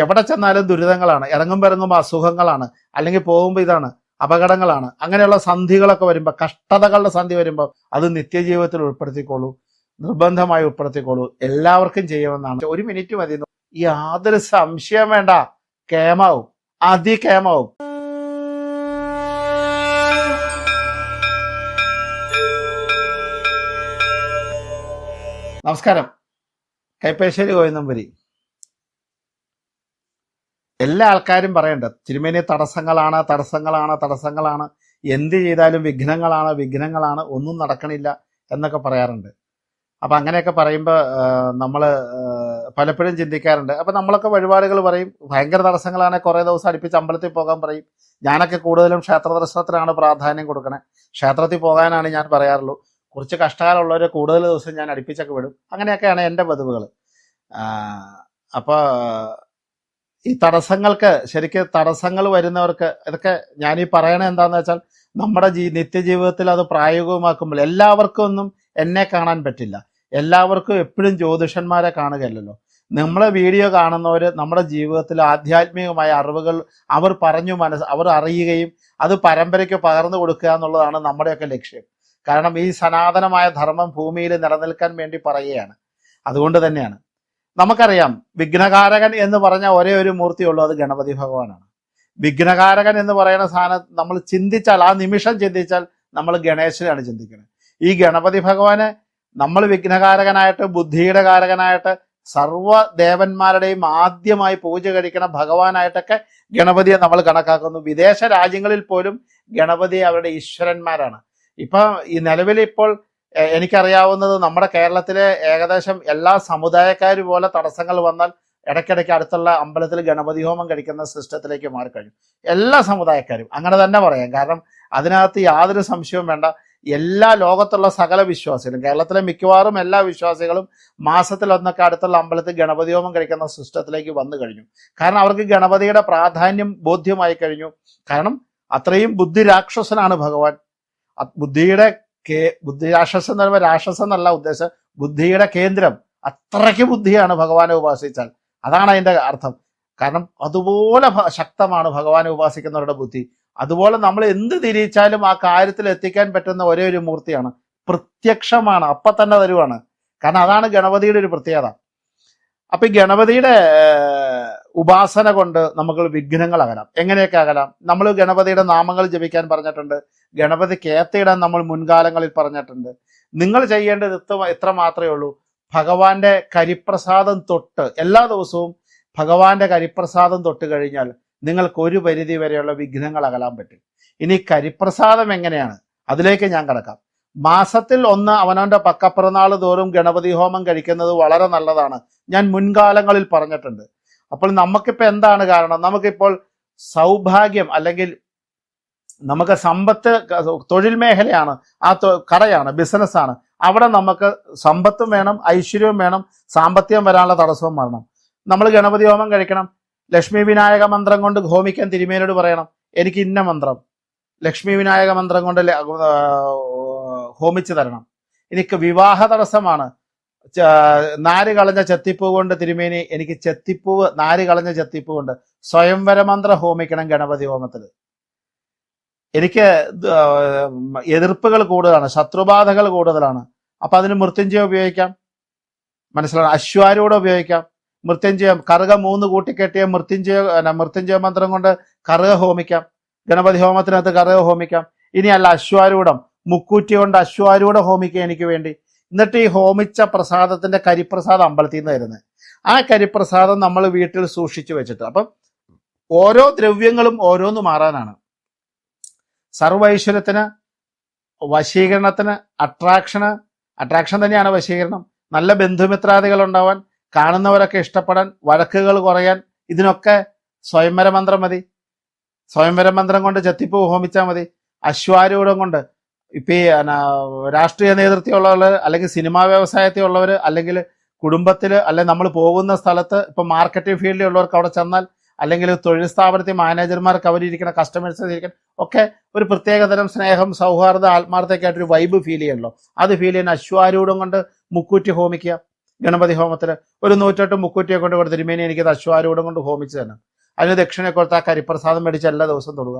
എവിടെ ചെന്നാലും ദുരിതങ്ങളാണ്. ഇറങ്ങുമ്പോൾ ഇറങ്ങുമ്പോൾ അസുഖങ്ങളാണ്. അല്ലെങ്കിൽ പോകുമ്പോൾ ഇതാണ് അപകടങ്ങളാണ്. അങ്ങനെയുള്ള സന്ധികളൊക്കെ വരുമ്പോൾ കഷ്ടതകളുടെ സന്ധി വരുമ്പോൾ അത് നിത്യജീവിതത്തിൽ ഉൾപ്പെടുത്തിക്കോളൂ. നിർബന്ധമായി ഉൾപ്പെടുത്തിക്കോളൂ. എല്ലാവർക്കും ചെയ്യുമെന്നാണ്. ഒരു മിനിറ്റ് മതി. യാതൊരു സംശയം വേണ്ട. കേമാവും. അതികേമാവും. നമസ്കാരം. കൈപ്പേശ്ശേരി കോയന്നമ്പരി എല്ലാ ആൾക്കാരും പറയണ്ട തിരുമേനി തടസ്സങ്ങളാണ് തടസ്സങ്ങളാണ് തടസ്സങ്ങളാണ്. എന്ത് ചെയ്താലും വിഘ്നങ്ങളാണ് വിഘ്നങ്ങളാണ്. ഒന്നും നടക്കണില്ല എന്നൊക്കെ പറയാറുണ്ട്. അപ്പൊ അങ്ങനെയൊക്കെ പറയുമ്പോൾ നമ്മൾ പലപ്പോഴും ചിന്തിക്കാറുണ്ട്. അപ്പൊ നമ്മളൊക്കെ വഴിപാടുകൾ പറയും. ഭയങ്കര തടസ്സങ്ങളാണ് കുറേ ദിവസം അടുപ്പിച്ച് അമ്പലത്തിൽ പോകാൻ പറയും. ഞാനൊക്കെ കൂടുതലും ക്ഷേത്ര ദർശനത്തിനാണ് പ്രാധാന്യം കൊടുക്കണേ. ക്ഷേത്രത്തിൽ പോകാനാണ് ഞാൻ പറയാറുള്ളൂ. കുറച്ച് കഷ്ടകാലമുള്ളവരെ കൂടുതൽ ദിവസം ഞാൻ അടുപ്പിച്ചൊക്കെ വിടും. അങ്ങനെയൊക്കെയാണ് എന്റെ പതിവുകൾ. അപ്പോൾ ഈ തടസ്സങ്ങൾക്ക് ശരിക്കും തടസ്സങ്ങൾ വരുന്നവർക്ക് ഇതൊക്കെ ഞാൻ ഈ പറയണത് എന്താണെന്ന് വെച്ചാൽ നമ്മുടെ ജീ നിത്യജീവിതത്തിൽ അത് പ്രായോഗികമാക്കുമ്പോൾ എല്ലാവർക്കും ഒന്നും എന്നെ കാണാൻ പറ്റില്ല. എല്ലാവർക്കും എപ്പോഴും ജ്യോതിഷന്മാരെ കാണുകയല്ലല്ലോ. നമ്മളെ വീഡിയോ കാണുന്നവർ നമ്മുടെ ജീവിതത്തിൽ ആധ്യാത്മികമായ അറിവുകൾ അവർ പറഞ്ഞു മനസ്സ് അവർ അറിയുകയും അത് പരമ്പരയ്ക്ക് പകർന്നു കൊടുക്കുക എന്നുള്ളതാണ് നമ്മുടെയൊക്കെ ലക്ഷ്യം. കാരണം ഈ സനാതനമായ ധർമ്മം ഭൂമിയിൽ നിലനിൽക്കാൻ വേണ്ടി പറയുകയാണ്. അതുകൊണ്ട് തന്നെയാണ്. നമുക്കറിയാം വിഘ്നകാരകൻ എന്ന് പറഞ്ഞ ഒരേ ഒരു മൂർത്തിയുള്ളൂ അത് ഗണപതി ഭഗവാനാണ്. വിഘ്നകാരകൻ എന്ന് പറയുന്ന സാധനം നമ്മൾ ചിന്തിച്ചാൽ ആ നിമിഷം ചിന്തിച്ചാൽ നമ്മൾ ഗണേശനെയാണ് ചിന്തിക്കുന്നത്. ഈ ഗണപതി ഭഗവാന് നമ്മൾ വിഘ്നകാരകനായിട്ട് ബുദ്ധിയുടെ കാരകനായിട്ട് സർവ ദേവന്മാരുടെയും ആദ്യമായി പൂജ കഴിക്കുന്ന ഭഗവാനായിട്ടൊക്കെ ഗണപതിയെ നമ്മൾ കണക്കാക്കുന്നു. വിദേശ രാജ്യങ്ങളിൽ പോലും ഗണപതി അവരുടെ ഈശ്വരന്മാരാണ്. ഇപ്പൊ ഈ നിലവിൽ ഇപ്പോൾ എനിക്കറിയാവുന്നത് നമ്മുടെ കേരളത്തിലെ ഏകദേശം എല്ലാ സമുദായക്കാരും പോലെ തടസ്സങ്ങൾ വന്നാൽ ഇടയ്ക്കിടയ്ക്ക് അടുത്തുള്ള അമ്പലത്തിൽ ഗണപതി ഹോമം കഴിക്കുന്ന സിസ്റ്റത്തിലേക്ക് മാറിക്കഴിഞ്ഞു. എല്ലാ സമുദായക്കാരും അങ്ങനെ തന്നെ പറയാം. കാരണം അതിനകത്ത് യാതൊരു സംശയവും വേണ്ട. എല്ലാ ലോകത്തുള്ള സകല വിശ്വാസികളും കേരളത്തിലെ മിക്കവാറും എല്ലാ വിശ്വാസികളും മാസത്തിൽ ഒന്നൊക്കെ അടുത്തുള്ള അമ്പലത്തിൽ ഗണപതി ഹോമം കഴിക്കുന്ന സിസ്റ്റത്തിലേക്ക് വന്നു കഴിഞ്ഞു. കാരണം അവർക്ക് ഗണപതിയുടെ പ്രാധാന്യം ബോധ്യമായി കഴിഞ്ഞു. കാരണം അത്രയും ബുദ്ധി രാക്ഷസനാണ് ഭഗവാൻ ബുദ്ധിയുടെ കേ ബുദ്ധി രാക്ഷസം എന്ന് പറയുമ്പോൾ രാക്ഷസം എന്നല്ല ഉദ്ദേശം. ബുദ്ധിയുടെ കേന്ദ്രം അത്രയ്ക്ക് ബുദ്ധിയാണ് ഭഗവാനെ ഉപാസിച്ചാൽ. അതാണ് അതിന്റെ അർത്ഥം. കാരണം അതുപോലെ ശക്തമാണ് ഭഗവാനെ ഉപാസിക്കുന്നവരുടെ ബുദ്ധി. അതുപോലെ നമ്മൾ എന്ത് തിരിച്ചാലും ആ കാര്യത്തിൽ എത്തിക്കാൻ പറ്റുന്ന ഒരേ ഒരു മൂർത്തിയാണ്. പ്രത്യക്ഷമാണ്. അപ്പൊ തന്നെ തരുവാണ്. കാരണം അതാണ് ഗണപതിയുടെ ഒരു പ്രത്യേകത. അപ്പൊ ഈ ഗണപതിയുടെ ഉപാസന കൊണ്ട് നമുക്ക് വിഘ്നങ്ങൾ അകലാം. എങ്ങനെയൊക്കെ അകലാം? നമ്മൾ ഗണപതിയുടെ നാമങ്ങൾ ജപിക്കാൻ പറഞ്ഞിട്ടുണ്ട്. ഗണപതി കേത്തയിടാൻ നമ്മൾ മുൻകാലങ്ങളിൽ പറഞ്ഞിട്ടുണ്ട്. നിങ്ങൾ ചെയ്യേണ്ടത് ഇത്ര ഇത്ര മാത്രമേ ഉള്ളൂ. ഭഗവാന്റെ കരിപ്രസാദം തൊട്ട് എല്ലാ ദിവസവും ഭഗവാന്റെ കരിപ്രസാദം തൊട്ട് കഴിഞ്ഞാൽ നിങ്ങൾക്ക് ഒരു പരിധി വരെയുള്ള വിഘ്നങ്ങൾ അകലാൻ പറ്റും. ഇനി കരിപ്രസാദം എങ്ങനെയാണ്? അതിലേക്ക് ഞാൻ കിടക്കാം. മാസത്തിൽ ഒന്ന് അവനവന്റെ പക്കപ്പിറന്നാൾ തോറും ഗണപതി ഹോമം കഴിക്കുന്നത് വളരെ നല്ലതാണ്. ഞാൻ മുൻകാലങ്ങളിൽ പറഞ്ഞിട്ടുണ്ട്. അപ്പോൾ നമുക്കിപ്പോൾ എന്താണ് കാരണം? നമുക്കിപ്പോൾ സൗഭാഗ്യം അല്ലെങ്കിൽ നമുക്ക് സമ്പത്ത് തൊഴിൽ മേഖലയാണ് ആ കടയാണ് ബിസിനസ്സാണ്. അവിടെ നമുക്ക് സമ്പത്തും വേണം ഐശ്വര്യവും വേണം സാമ്പത്തികം വരാനുള്ള തടസ്സവും വരണം. നമ്മൾ ഗണപതി ഹോമം കഴിക്കണം. ലക്ഷ്മി വിനായക മന്ത്രം കൊണ്ട് ഹോമിക്കാൻ തിരുമേനോട് പറയണം എനിക്ക് ഇന്ന മന്ത്രം. ലക്ഷ്മി വിനായക മന്ത്രം കൊണ്ട് ഹോമിച്ചു തരണം. എനിക്ക് വിവാഹ തടസ്സമാണ്. നാര് കളഞ്ഞ ചെത്തിപ്പൂ കൊണ്ട് തിരുമേനി എനിക്ക് ചെത്തിപ്പൂവ് നാര് കളഞ്ഞ ചെത്തിപ്പൂ കൊണ്ട് സ്വയംവര മന്ത്രം ഹോമിക്കണം ഗണപതി ഹോമത്തിൽ. എനിക്ക് എതിർപ്പുകൾ കൂടുതലാണ് ശത്രുബാധകൾ കൂടുതലാണ്. അപ്പൊ അതിന് മൃത്യുഞ്ജയം ഉപയോഗിക്കാം. മനസ്സിലാണ് അശ്വാരൂഢ ഉപയോഗിക്കാം. മൃത്യുഞ്ജയം കറുക മൂന്ന് കൂട്ടിക്കെട്ടിയ മൃത്യുഞ്ജയ മൃത്യുഞ്ജയ മന്ത്രം കൊണ്ട് കറുക ഹോമിക്കാം. ഗണപതി ഹോമത്തിനകത്ത് കറുക ഹോമിക്കാം. ഇനിയല്ല അശ്വാരൂഢം. മുക്കൂറ്റി കൊണ്ട് അശ്വാരൂഢ ഹോമിക്കുക എനിക്ക് വേണ്ടി. എന്നിട്ട് ഈ ഹോമിച്ച പ്രസാദത്തിന്റെ കരിപ്രസാദം അമ്പലത്തിൽ നിന്ന് തരുന്നത് ആ കരിപ്രസാദം നമ്മൾ വീട്ടിൽ സൂക്ഷിച്ചു വെച്ചിട്ട്. അപ്പം ഓരോ ദ്രവ്യങ്ങളും ഓരോന്ന് മാറാനാണ്. സർവൈശ്വര്യത്തിന് വശീകരണത്തിന് അട്രാക്ഷന് അട്രാക്ഷൻ തന്നെയാണ് വശീകരണം. നല്ല ബന്ധുമിത്രാദികൾ ഉണ്ടാവാൻ കാണുന്നവരൊക്കെ ഇഷ്ടപ്പെടാൻ വഴക്കുകൾ കുറയാൻ ഇതിനൊക്കെ സ്വയംവര മന്ത്രം മതി. സ്വയംവര മന്ത്രം കൊണ്ട് ചെത്തിപ്പൂ ഹോമിച്ചാൽ മതി. അശ്വാരൂഢം കൊണ്ട് ഇപ്പൊ ഈ രാഷ്ട്രീയ നേതൃത്വമുള്ളവർ അല്ലെങ്കിൽ സിനിമാ വ്യവസായത്തിൽ ഉള്ളവർ അല്ലെങ്കിൽ കുടുംബത്തിൽ അല്ലെങ്കിൽ നമ്മൾ പോകുന്ന സ്ഥലത്ത് ഇപ്പൊ മാർക്കറ്റിംഗ് ഫീൽഡിൽ ഉള്ളവർക്ക് അവിടെ ചെന്നാൽ അല്ലെങ്കിൽ തൊഴിൽ സ്ഥാപനത്തിൽ മാനേജർമാർക്ക് അവരിയ്ക്കുന്ന കസ്റ്റമേഴ്സ് ഇരിക്കണം ഒക്കെ ഒരു പ്രത്യേകതരം സ്നേഹം സൗഹാർദ്ദ ആത്മാർത്ഥക്കായിട്ടൊരു വൈബ് ഫീൽ ചെയ്യണല്ലോ അത് ഫീൽ ചെയ്യുന്ന അശ്വാരൂഢം കൊണ്ട് മുക്കൂറ്റി ഹോമിക്കുക. ഗണപതി ഹോമത്തിന് ഒരു നൂറ്റെട്ട് മുക്കൂറ്റിയെ കൊണ്ട് ഇവിടെ തിരുമേനി എനിക്കത് അശ്വാരൂഢം കൊണ്ട് ഹോമിച്ച് തന്നെ അതിന് ദക്ഷിണയെ കൊടുത്ത് ആ കരിപ്രസാദം മേടിച്ച് എല്ലാ ദിവസവും തൊടുക.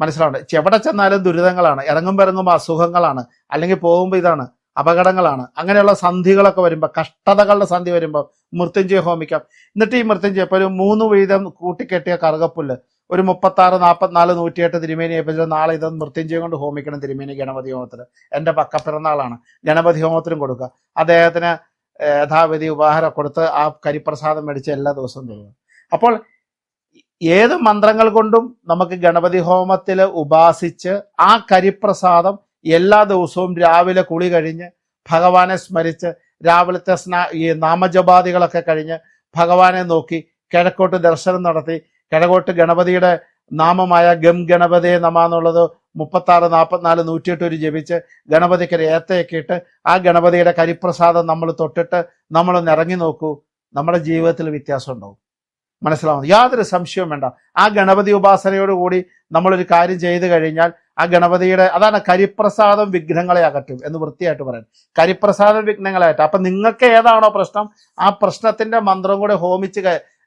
മനസ്സിലാവണ്ട? എവിടെ ചെന്നാലും ദുരിതങ്ങളാണ്. ഇറങ്ങുമ്പോൾ ഇറങ്ങുമ്പോൾ അസുഖങ്ങളാണ്. അല്ലെങ്കിൽ പോകുമ്പോൾ ഇതാണ് അപകടങ്ങളാണ്. അങ്ങനെയുള്ള സന്ധികളൊക്കെ വരുമ്പോൾ കഷ്ടതകളുടെ സന്ധി വരുമ്പോൾ മൃത്യുഞ്ജയ ഹോമിക്കാം. എന്നിട്ട് ഈ മൃത്യുഞ്ജയ ഇപ്പോൾ ഒരു മൂന്ന് വീതം കൂട്ടിക്കെട്ടിയ കറുകപ്പുല്ല് ഒരു മുപ്പത്താറ് നാൽപ്പത്തിനാല് നൂറ്റിയെട്ട് തിരുമേനി ഏൽപ്പിച്ചിട്ട് നാളെ ഇത് മൃത്യുഞ്ജയം കൊണ്ട് ഹോമിക്കണം തിരുമേനി ഗണപതി ഹോമത്തിന് എന്റെ പക്കപ്പിറന്നാളാണ് ഗണപതി ഹോമത്തിനും കൊടുക്കുക. അദ്ദേഹത്തിന് യഥാവിധി ഉപഹാരം കൊടുത്ത് ആ കരിപ്രസാദം മേടിച്ച് എല്ലാ ദിവസവും തരുക. അപ്പോൾ ഏത് മന്ത്രങ്ങൾ കൊണ്ടും നമുക്ക് ഗണപതി ഹോമത്തിൽ ഉപാസിച്ച് ആ കരിപ്രസാദം എല്ലാ ദിവസവും രാവിലെ കുളി കഴിഞ്ഞ് ഭഗവാനെ സ്മരിച്ച് രാവിലത്തെ സ്നാ ഈ നാമജപാദികളൊക്കെ കഴിഞ്ഞ് ഭഗവാനെ നോക്കി കിഴക്കോട്ട് ദർശനം നടത്തി കിഴക്കോട്ട് ഗണപതിയുടെ നാമമായ ഗം ഗണപതേ നമ എന്നുള്ളത് മുപ്പത്താറ് നാൽപ്പത്തിനാല് നൂറ്റിയെട്ട് ഒരു ജപിച്ച് ഗണപതിക്ക് ഒരു ഏത്തയൊക്കെ ഇട്ട് ആ ഗണപതിയുടെ കരിപ്രസാദം നമ്മൾ തൊട്ടിട്ട് നമ്മളൊന്ന് ഇറങ്ങി നോക്കൂ. നമ്മുടെ ജീവിതത്തിൽ വ്യത്യാസം ഉണ്ടാവും. മനസ്സിലാവുന്നു യാതൊരു സംശയവും വേണ്ട. ആ ഗണപതി ഉപാസനയോടുകൂടി നമ്മളൊരു കാര്യം ചെയ്തു കഴിഞ്ഞാൽ ആ ഗണപതിയുടെ അതാണ് കരിപ്രസാദം വിഘ്നങ്ങളെ അകറ്റും എന്ന് വൃത്തിയായിട്ട് പറയാം. കരിപ്രസാദം വിഘ്നങ്ങളെ അകറ്റും. അപ്പൊ നിങ്ങൾക്ക് ഏതാണോ പ്രശ്നം ആ പ്രശ്നത്തിന്റെ മന്ത്രം കൂടെ ഹോമിച്ച്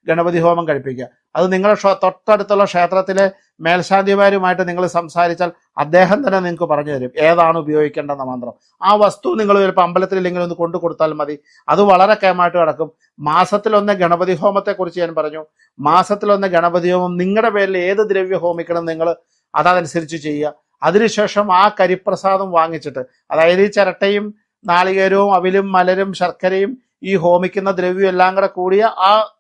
ഗണപതി ഹോമം കഴിപ്പിക്കുക. അത് നിങ്ങളുടെ തൊട്ടടുത്തുള്ള ക്ഷേത്രത്തിലെ മേൽശാന്തിമാരുമായിട്ട് നിങ്ങൾ സംസാരിച്ചാൽ അദ്ദേഹം തന്നെ നിങ്ങൾക്ക് പറഞ്ഞു തരും. ഏതാണ് ഉപയോഗിക്കേണ്ടെന്ന മന്ത്രം. ആ വസ്തു നിങ്ങൾ ചിലപ്പോൾ അമ്പലത്തിൽ ഇല്ലെങ്കിൽ ഒന്ന് കൊണ്ടു കൊടുത്താൽ മതി. അത് വളരെ കേമായിട്ട് കിടക്കും. മാസത്തിലൊന്ന് ഗണപതി ഹോമത്തെക്കുറിച്ച് ഞാൻ പറഞ്ഞു. മാസത്തിലൊന്ന് ഗണപതി ഹോമം നിങ്ങളുടെ പേരിൽ ഏത് ദ്രവ്യ ഹോമിക്കണം നിങ്ങൾ അതനുസരിച്ച് ചെയ്യുക. അതിനുശേഷം ആ കരിപ്രസാദം വാങ്ങിച്ചിട്ട് അതായത് ഈ ചിരട്ടയും നാളികേരവും അവിലും മലരും ശർക്കരയും ഈ ഹോമിക്കുന്ന ദ്രവ്യം എല്ലാം കൂടെ കൂടിയ ആ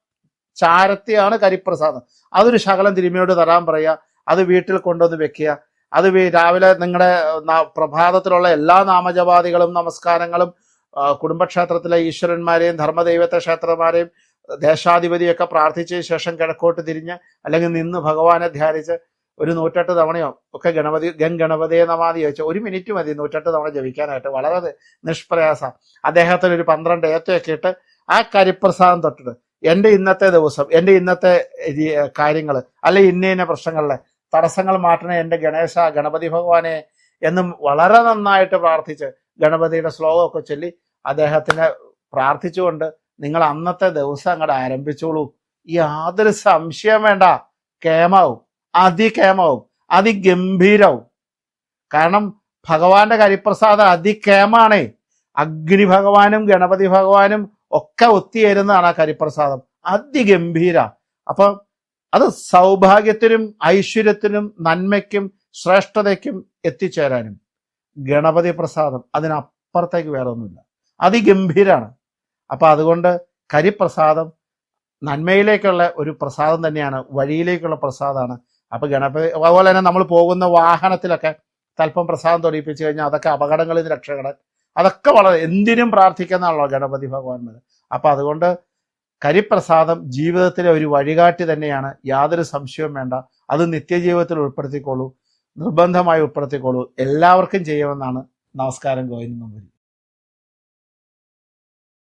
ചാരത്തെയാണ് കരിപ്രസാദം. അതൊരു ശകലം തിരുമയോട് തരാൻ പറയുക. അത് വീട്ടിൽ കൊണ്ടുവന്ന് വെക്കുക. അത് രാവിലെ നിങ്ങളുടെ പ്രഭാതത്തിലുള്ള എല്ലാ നാമജപാദികളും നമസ്കാരങ്ങളും കുടുംബക്ഷേത്രത്തിലെ ഈശ്വരന്മാരെയും ധർമ്മദൈവത്തെ ക്ഷേത്രന്മാരെയും ദേശാധിപതിയൊക്കെ പ്രാർത്ഥിച്ചതിന് ശേഷം കിഴക്കോട്ട് തിരിഞ്ഞ് അല്ലെങ്കിൽ നിന്ന് ഭഗവാനെ ധ്യാനിച്ച് ഒരു നൂറ്റെട്ട് തവണയോ ഒക്കെ ഗണപതി ഗൻ ഗണപതിയെ നമാതി ചോദിച്ചു ഒരു മിനിറ്റ് മതി നൂറ്റെട്ട് തവണ ജപിക്കാനായിട്ട്. വളരെ നിഷ്പ്രയാസം. അദ്ദേഹത്തിന് ഒരു പന്ത്രണ്ട് ഏത്തയൊക്കെ ഇട്ട് ആ കരിപ്രസാദം തൊട്ടിട്ട് എന്റെ ഇന്നത്തെ ദിവസം എന്റെ ഇന്നത്തെ കാര്യങ്ങൾ അല്ലെ ഇന്ന ഇന്ന പ്രശ്നങ്ങളിലെ തടസ്സങ്ങൾ മാറ്റണേ എന്റെ ഗണേശ ഗണപതി ഭഗവാനെ എന്നും വളരെ നന്നായിട്ട് പ്രാർത്ഥിച്ച് ഗണപതിയുടെ ശ്ലോകമൊക്കെ ചൊല്ലി അദ്ദേഹത്തിനെ പ്രാർത്ഥിച്ചുകൊണ്ട് നിങ്ങൾ അന്നത്തെ ദിവസം അങ്ങോട്ട് ആരംഭിച്ചോളൂ. യാതൊരു സംശയം വേണ്ട. കേമാവും. അതികേമാവും. അതിഗംഭീരവും. കാരണം ഭഗവാന്റെ കരിപ്രസാദം അതികേമാണേ. അഗ്നി ഭഗവാനും ഗണപതി ഭഗവാനും ഒക്കെ ഒത്തിയേരുന്നതാണ് ആ കരിപ്രസാദം. അതിഗംഭീര. അപ്പൊ അത് സൗഭാഗ്യത്തിനും ഐശ്വര്യത്തിനും നന്മയ്ക്കും ശ്രേഷ്ഠതയ്ക്കും എത്തിച്ചേരാനും ഗണപതി പ്രസാദം അതിനപ്പുറത്തേക്ക് വേറെ ഒന്നുമില്ല അതിഗംഭീരാണ്. അപ്പൊ അതുകൊണ്ട് കരിപ്രസാദം നന്മയിലേക്കുള്ള ഒരു പ്രസാദം തന്നെയാണ് വഴിയിലേക്കുള്ള പ്രസാദമാണ്. അപ്പൊ ഗണപതി അതുപോലെ തന്നെ നമ്മൾ പോകുന്ന വാഹനത്തിലൊക്കെ തൽപ്പം പ്രസാദം തൊടിയിപ്പിച്ച് കഴിഞ്ഞാൽ അതൊക്കെ അപകടങ്ങളിൽ നിന്ന് രക്ഷപ്പെടാൻ അതൊക്കെ വളരെ എന്തിനും പ്രാർത്ഥിക്കുന്നതാണല്ലോ ഗണപതി ഭഗവാൻമാർ അപ്പൊ അതുകൊണ്ട് കരിപ്രസാദം ജീവിതത്തിലെ ഒരു വഴികാട്ടി തന്നെയാണ്. യാതൊരു സംശയവും വേണ്ട. അത് നിത്യജീവിതത്തിൽ ഉൾപ്പെടുത്തിക്കോളൂ നിർബന്ധമായി ഉൾപ്പെടുത്തിക്കോളൂ എല്ലാവർക്കും ചെയ്യുമെന്നാണ് നമസ്കാരം ഗോവിന്ദ നമ്പൂരി